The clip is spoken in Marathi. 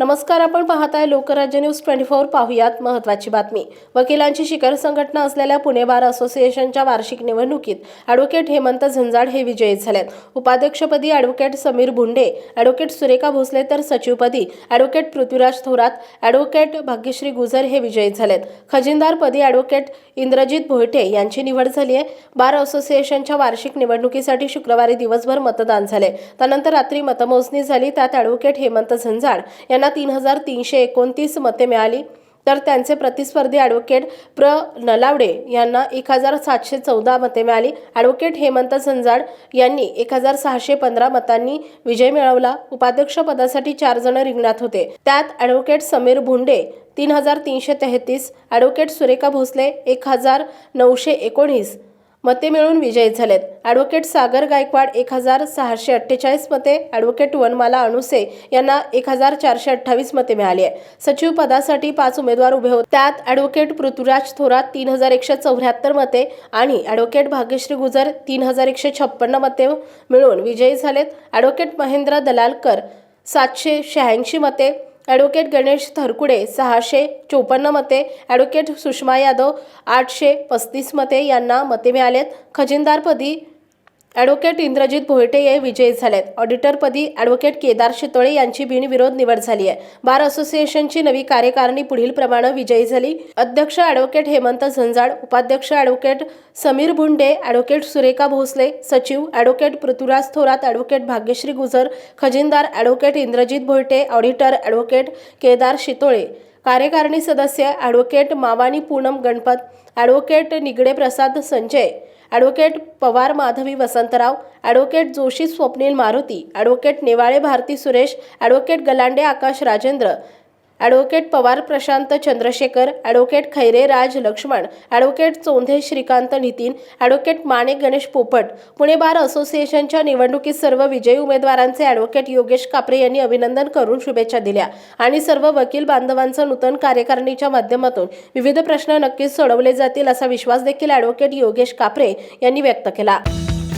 नमस्कार आपण पाहताय लोकराज्य न्यूज ट्वेंटी फोर पाहुयात महत्वाची बातमी. वकिलांची शिखर संघटना असलेल्या पुणे बार असोसिएशनच्या वार्षिक निवडणुकीत ॲडव्होकेट हेमंत झंजाड हे विजयी झालेत. उपाध्यक्षपदी ॲडव्होकेट समीर भुंडे ॲडव्होकेट सुरेखा भोसले तर सचिवपदी ॲडव्होकेट पृथ्वीराज थोरात ॲडव्होकेट भाग्यश्री गुजर हे विजयी झालेत. खजिनदारपदी ॲडव्होकेट इंद्रजित भोयटे यांची निवड झाली आहे. बार असोसिएशनच्या वार्षिक निवडणुकीसाठी शुक्रवारी दिवसभर मतदान झाले. त्यानंतर रात्री मतमोजणी झाली. त्यात ॲडव्होकेट हेमंत झंजाड यांना तीन हजार तीनशे एकोणतीस मते मिळाली. तर त्यांचे प्रतिस्पर्धी ॲडव्होकेट प्र. नलावडे यांना एक हजार सातशे चौदा मते मिळाली. ॲडव्होकेट हेमंत झंजाड यांनी एक हजार सहाशे पंधरा मतांनी विजय मिळवला. उपाध्यक्षपदासाठी चार जण रिंगणात होते. त्यात ॲडव्होकेट समीर भुंडे तीन हजार तीनशे तेहतीस ॲडव्होकेट सुरेखा भोसले एक हजार नऊशे एकोणीस मते मिळून विजयी झालेत. ॲडव्होकेट सागर गायकवाड एक हजार सहाशे अठ्ठेचाळीस मते ॲडव्होकेट वनमाला अणुसे यांना एक हजार चारशे अठ्ठावीस मते मिळाली आहे सचिव पदासाठी पाच उमेदवार उभे होते त्यात ॲडव्होकेट पृथ्वीराज थोरात तीन हजार एकशे चौऱ्याहत्तर मते आणि ॲडव्होकेट भाग्यश्री गुजर तीन हजार एकशे छप्पन्न मते मिळून विजयी झालेत. ॲडव्होकेट महेंद्र दलालकर सातशे शहाऐंशी मते ॲडव्होकेट गणेश थरकुडे सहाशे चोपन्न मते ॲडव्होकेट सुषमा यादव आठशे पस्तीस मते यांना मते मिळालेत. खजिनदारपदी ॲडव्होकेट इंद्रजित भोयटे हे विजयी झालेत. ऑडिटरपदी ॲडव्होकेट केदार शितोळे यांची बिनविरोध निवड झाली आहे. बार असोसिएशनची नवी कार्यकारिणी पुढील प्रमाणे विजयी झाली. अध्यक्ष ॲडव्होकेट हेमंत झंजाड उपाध्यक्ष ॲडव्होकेट समीर भुंडे ॲडव्होकेट सुरेखा भोसले सचिव advocate Prithviraj Thorat advocate Bhagyashree Gujar खजिनदार advocate Indrajit Bhoyate auditor advocate Kedar Shitole कार्यकारिणी सदस्य advocate Mavani Poonam Ganpat advocate Nigade Prasad Sanjay advocate Pawar Madhavi Vasantrao advocate Joshi Swapnil Maruti advocate Newale Bharati Suresh advocate Galande Akash Rajendra advocate Pawar Prashant Chandrashekhar advocate Khaire Raj Laxman advocate Chondhe Shrikant Nitin advocate Mane Ganesh Popat. Pune बार असोसिएशनच्या निवडणुकीत सर्व विजयी उमेदवारांचे ॲडव्होकेट योगेश कापरे यांनी अभिनंदन करून शुभेच्छा दिल्या आणि सर्व वकील बांधवांचं नूतन कार्यकारिणीच्या माध्यमातून विविध प्रश्न नक्कीच सोडवले जातील असा विश्वास देखील ॲडव्होकेट योगेश कापरे यांनी व्यक्त केला.